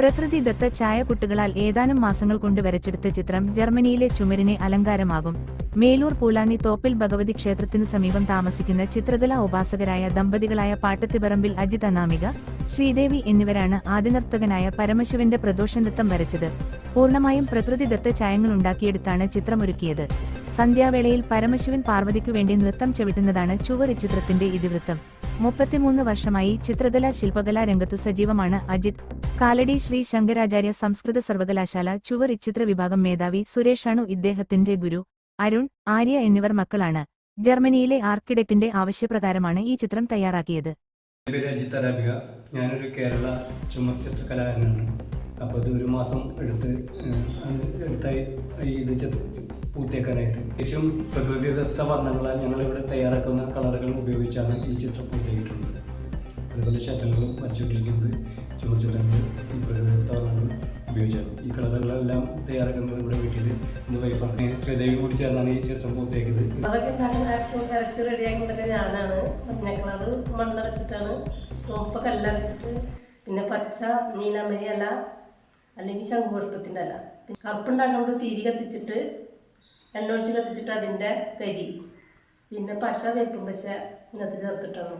പ്രകൃതിദത്ത ഛായക്കുട്ടുകളാൽ ഏതാനും മാസങ്ങൾ കൊണ്ട് വരച്ചെടുത്ത ചിത്രം ജർമ്മനിയിലെ ചുമരിനെ അലങ്കാരമാകും. മേലൂർ പൂലാനി തോപ്പിൽ ഭഗവതി ക്ഷേത്രത്തിനു സമീപം താമസിക്കുന്ന ചിത്രകലാ ഉപാസകരായ ദമ്പതികളായ പാട്ടത്തിപറമ്പിൽ അജിത് അനാമിക ശ്രീദേവി എന്നിവരാണ് ആദിനർത്തകനായ പരമശിവന്റെ പ്രദോഷനൃത്തം വരച്ചത്. പൂർണമായും പ്രകൃതിദത്ത ചായങ്ങൾ ഉണ്ടാക്കിയെടുത്താണ് ചിത്രമൊരുക്കിയത്. സന്ധ്യാവേളയിൽ പരമശിവൻ പാർവതിക്കു വേണ്ടി നൃത്തം ചവിട്ടുന്നതാണ് ചുവർ ചിത്രത്തിന്റെ ഇതിവൃത്തം. മുപ്പത്തിമൂന്ന് വർഷമായി ചിത്രകലാ ശില്പകലാ രംഗത്തു സജീവമാണ് അജിത്. കാലടി ശ്രീ ശങ്കരാചാര്യ സംസ്കൃത സർവകലാശാല ചുവർ ഇച്ചിത്ര വിഭാഗം മേധാവി സുരേഷാണു ഇദ്ദേഹത്തിന്റെ ഗുരു. അരുൺ ആര്യ എന്നിവർ മക്കളാണ്. ജർമ്മനിയിലെ ആർക്കിടെക്റ്റിന്റെ ആവശ്യപ്രകാരമാണ് ഈ ചിത്രം തയ്യാറാക്കിയത്. ഞാനൊരു കേരള ചുമർ ചിത്രകലാകാരനാണ്. അപ്പോൾ അത് ഒരു മാസം എടുത്ത് എടുത്തായി ഇത് ചിത്ര പൂർത്തിയാക്കാനായിട്ട് ഏറ്റവും പ്രകൃതിദത്ത വർണങ്ങളാൽ ഞങ്ങളിവിടെ തയ്യാറാക്കുന്ന കളറുകൾ ഉപയോഗിച്ചാണ് ഈ ചിത്രം പൂർത്തിയിട്ടുള്ളത് അതുപോലെ ചട്ടങ്ങളും വരച്ചുകൊണ്ടിരിക്കുന്നത് ചുമച്ചിട്ടുണ്ട് ഈ പ്രകൃതിദത്ത വർണങ്ങൾ ഉപയോഗിച്ചാണ്. ഈ കളറുകളെല്ലാം തയ്യാറാക്കുന്നത് ഇവിടെ വീട്ടിൽ എന്റെ വൈഫാണ് ശ്രീദേവി കൂടി ചേർന്നാണ് ഈ ചിത്രം പൂർത്തിയാക്കിയത് പിന്നെ പച്ച നീലമരി അല്ല അല്ലെങ്കിൽ ശംഖുപുഷ്പത്തിന്റെ അല്ല കറുപ്പുണ്ടാക്കുന്നത് തിരി കത്തിച്ചിട്ട് എണ്ണ ഒഴിച്ച് കത്തിച്ചിട്ട് അതിന്റെ കരി. പിന്നെ പശ വേപ്പും പശ ഇതിനകത്ത് ചേർത്തിട്ടാണ്.